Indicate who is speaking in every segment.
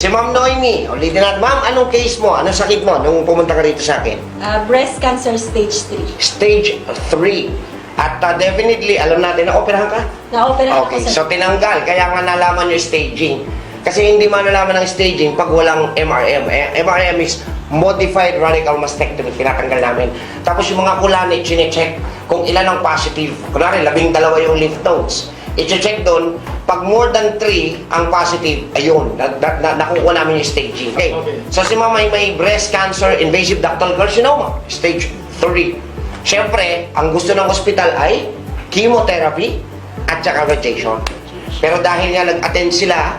Speaker 1: Si Ma'am Noemi, ulitin natin. Ma'am, anong case mo? Anong sakit mo nung pumunta ka rito sa akin?
Speaker 2: Ah, breast cancer stage 3.
Speaker 1: Stage 3. At uh, definitely, alam natin na operahan ka?
Speaker 2: Na-opera
Speaker 1: Okay,
Speaker 2: ako sa...
Speaker 1: so tinanggal. Kaya nga nalaman yung staging. Kasi hindi malalaman ng staging pag walang MRM. Eh, MRM is Modified Radical Mastectomy. Tinatanggal namin. Tapos yung mga kulani, chinecheck kung ilan ang positive. Kunwari, labing dalawa yung lymph nodes. I-check doon, pag more than 3 ang positive, ayun, na, na, na, nakukuha namin yung staging. Okay. So si mama may, may breast cancer, invasive ductal carcinoma, stage 3. Siyempre, ang gusto ng ospital ay chemotherapy at saka radiation. Pero dahil nga nag-attend sila,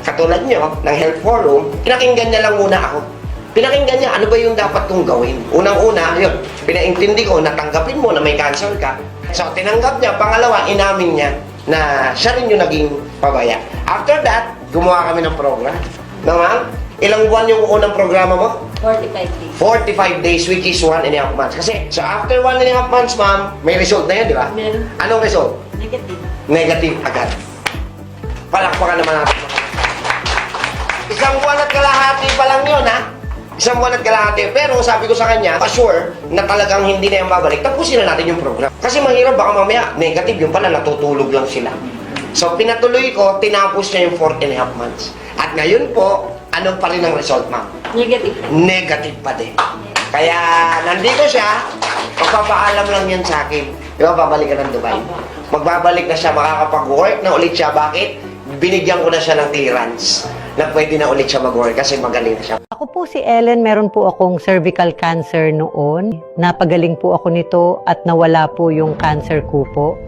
Speaker 1: katulad nyo, ng health forum, pinakinggan niya lang muna ako. Pinakinggan niya, ano ba yung dapat kong gawin? Unang-una, yun, pinaintindi ko, natanggapin mo na may cancer ka. So, tinanggap niya. Pangalawa, inamin niya na siya rin yung naging pabaya. After that, gumawa kami ng program. No, ma'am? Ilang buwan yung unang programa mo?
Speaker 2: 45 days.
Speaker 1: 45 days, which is one and a half months. Kasi, so after one and a half months, ma'am, may result na yun, di ba?
Speaker 2: Meron.
Speaker 1: Anong result?
Speaker 2: Negative.
Speaker 1: Negative agad. Palakpakan naman natin. Isang buwan at kalahati pa lang yun, ha? Isang buwan at kalahati. Pero sabi ko sa kanya, sure na talagang hindi na yung babalik, tapusin na natin yung program. Kasi mahirap, baka mamaya, negative yung pala, natutulog lang sila. So, pinatuloy ko, tinapos niya yung 4 and a half months. At ngayon po, ano pa rin ang result, ma'am?
Speaker 2: Negative.
Speaker 1: negative pa din. Kaya nandito siya, magpapaalam lang yan sa akin. Di ba, babalik ka ng Dubai? Magbabalik na siya, makakapag-work na ulit siya. Bakit? Binigyan ko na siya ng clearance na pwede na ulit siya mag-work kasi magaling na siya.
Speaker 3: Ako po si Ellen, meron po akong cervical cancer noon. Napagaling po ako nito at nawala po yung cancer ko po.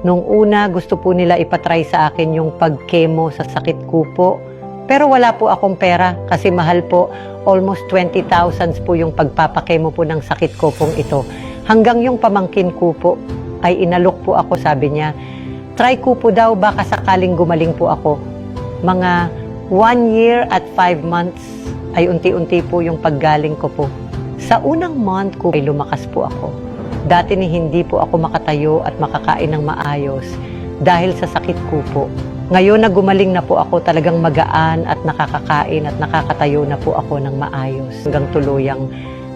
Speaker 3: Nung una, gusto po nila ipatry sa akin yung pag-chemo sa sakit ko po. Pero wala po akong pera kasi mahal po. Almost 20,000 po yung pagpapakemo po ng sakit ko pong ito. Hanggang yung pamangkin ko po ay inalok po ako, sabi niya. Try ko po daw, baka sakaling gumaling po ako. Mga one year at five months ay unti-unti po yung paggaling ko po. Sa unang month ko ay lumakas po ako. Dati ni hindi po ako makatayo at makakain ng maayos dahil sa sakit ko po. Ngayon na gumaling na po ako talagang magaan at nakakakain at nakakatayo na po ako ng maayos. Hanggang tuluyang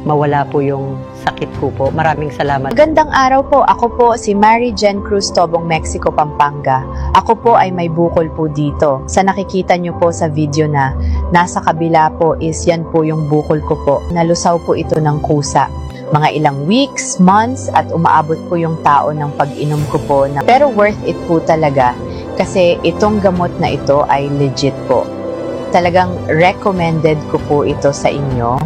Speaker 3: mawala po yung sakit ko po. Maraming salamat.
Speaker 4: Magandang araw po. Ako po si Mary Jen Cruz Tobong, Mexico, Pampanga. Ako po ay may bukol po dito. Sa nakikita nyo po sa video na nasa kabila po is yan po yung bukol ko po. Nalusaw po ito ng kusa. Mga ilang weeks, months, at umaabot po yung tao ng pag-inom ko po. Na, pero worth it po talaga kasi itong gamot na ito ay legit po. Talagang recommended ko po ito sa inyo.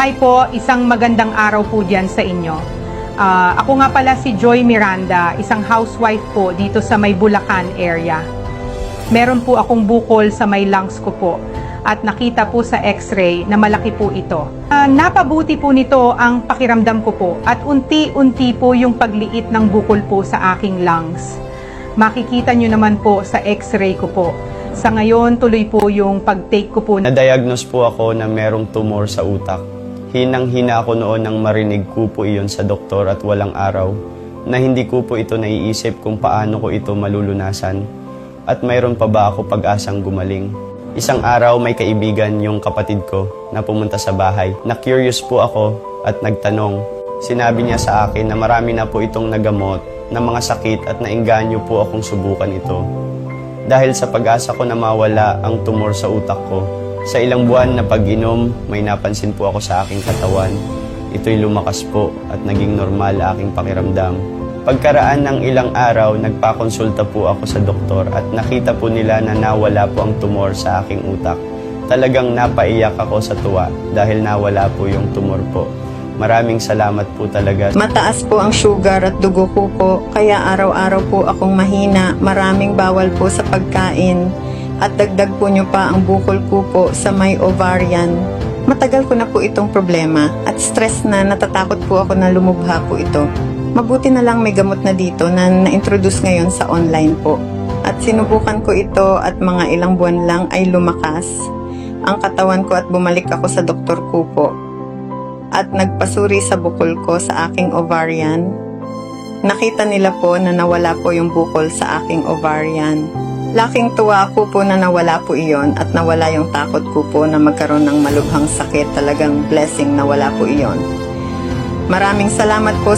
Speaker 5: Hi po, isang magandang araw po dyan sa inyo. Ah, ako nga pala si Joy Miranda, isang housewife po dito sa may Bulacan area. Meron po akong bukol sa may lungs ko po at nakita po sa x-ray na malaki po ito. Ah, napabuti po nito ang pakiramdam ko po at unti-unti po yung pagliit ng bukol po sa aking lungs. Makikita nyo naman po sa x-ray ko po. Sa ngayon, tuloy po yung pag-take ko po
Speaker 6: Na-diagnose po ako na merong tumor sa utak. Hinang-hina ako noon nang marinig ko po iyon sa doktor at walang araw na hindi ko po ito naiisip kung paano ko ito malulunasan at mayroon pa ba ako pag-asang gumaling. Isang araw may kaibigan yung kapatid ko na pumunta sa bahay. Na-curious po ako at nagtanong. Sinabi niya sa akin na marami na po itong nagamot ng mga sakit at nainganyo po akong subukan ito. Dahil sa pag-asa ko na mawala ang tumor sa utak ko, sa ilang buwan na pag-inom, may napansin po ako sa aking katawan. Ito'y lumakas po at naging normal aking pakiramdam. Pagkaraan ng ilang araw, nagpakonsulta po ako sa doktor at nakita po nila na nawala po ang tumor sa aking utak. Talagang napaiyak ako sa tuwa dahil nawala po yung tumor po. Maraming salamat po talaga.
Speaker 7: Mataas po ang sugar at dugo ko po, kaya araw-araw po akong mahina, maraming bawal po sa pagkain, at dagdag po nyo pa ang bukol ko po sa may ovarian. Matagal ko na po itong problema, at stress na natatakot po ako na lumubha po ito. Mabuti na lang may gamot na dito na na-introduce ngayon sa online po. At sinubukan ko ito at mga ilang buwan lang ay lumakas ang katawan ko at bumalik ako sa doktor ko po at nagpasuri sa bukol ko sa aking ovarian. Nakita nila po na nawala po yung bukol sa aking ovarian. Laking tuwa ko po na nawala po iyon at nawala yung takot ko po na magkaroon ng malubhang sakit. Talagang blessing na wala po iyon. Maraming salamat po